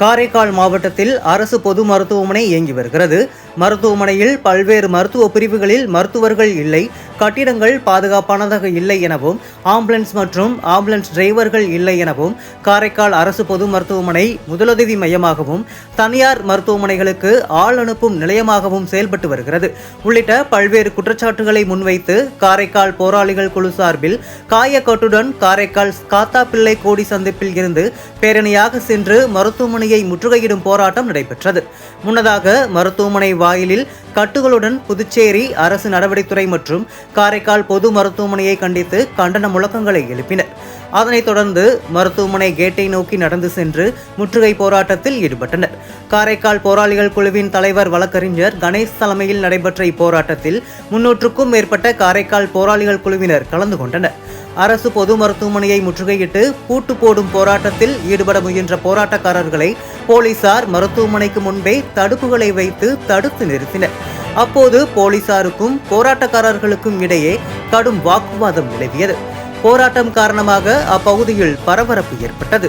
காரைக்கால் மாவட்டத்தில் அரசு பொது மருத்துவமனை இயங்கி வருகிறது. மருத்துவமனையில் பல்வேறு மருத்துவ பிரிவுகளில் மருத்துவர்கள் இல்லை. கட்டிடங்கள் பாதுகாப்பானதாக இல்லை எனவும் ஆம்புலன்ஸ் மற்றும் ஆம்புலன்ஸ் டிரைவர்கள் இல்லை எனவும் காரைக்கால் அரசு பொது மருத்துவமனை முதலுதவி மையமாகவும் தனியார் மருத்துவமனைகளுக்கு ஆள் அனுப்பும் நிலையமாகவும் செயல்பட்டு வருகிறது. உள்ளிட்ட பல்வேறு குற்றச்சாட்டுகளை முன்வைத்து காரைக்கால் போராளிகள் குழு சார்பில் காயக்கட்டுடன் காரைக்கால் காத்தாப்பிள்ளை கோடி சந்திப்பில் இருந்து பேரணியாக சென்று மருத்துவமனையை முற்றுகையிடும் போராட்டம் நடைபெற்றது. முன்னதாக மருத்துவமனை வாயிலில் கட்டுகளுடன் புதுச்சேரி அரசு நடவடிக்கைத்துறை மற்றும் காரைக்கால் பொது மருத்துவமனையை கண்டித்து கண்டன முழக்கங்களை எழுப்பினர். அதனைத் தொடர்ந்து மருத்துவமனை கேட்டை நோக்கி நடந்து சென்று முற்றுகை போராட்டத்தில் ஈடுபட்டனர். காரைக்கால் போராளிகள் குழுவின் தலைவர் வழக்கறிஞர் கணேஷ் தலைமையில் நடைபெற்ற இப்போராட்டத்தில் முன்னூற்றுக்கும் மேற்பட்ட காரைக்கால் போராளிகள் குழுவினர் கலந்து கொண்டனர். அரசு பொது மருத்துவமனையை முற்றுகையிட்டு பூட்டு போடும் போராட்டத்தில் ஈடுபட முயன்ற போராட்டக்காரர்களை போலீசார் மருத்துவமனைக்கு முன்பே தடுப்புகளை வைத்து தடுத்து நிறுத்தினர். அப்போது போலீசாருக்கும் போராட்டக்காரர்களுக்கும் இடையே கடும் வாக்குவாதம் நிலவியது. போராட்டம் காரணமாக அப்பகுதியில் பரபரப்பு ஏற்பட்டது.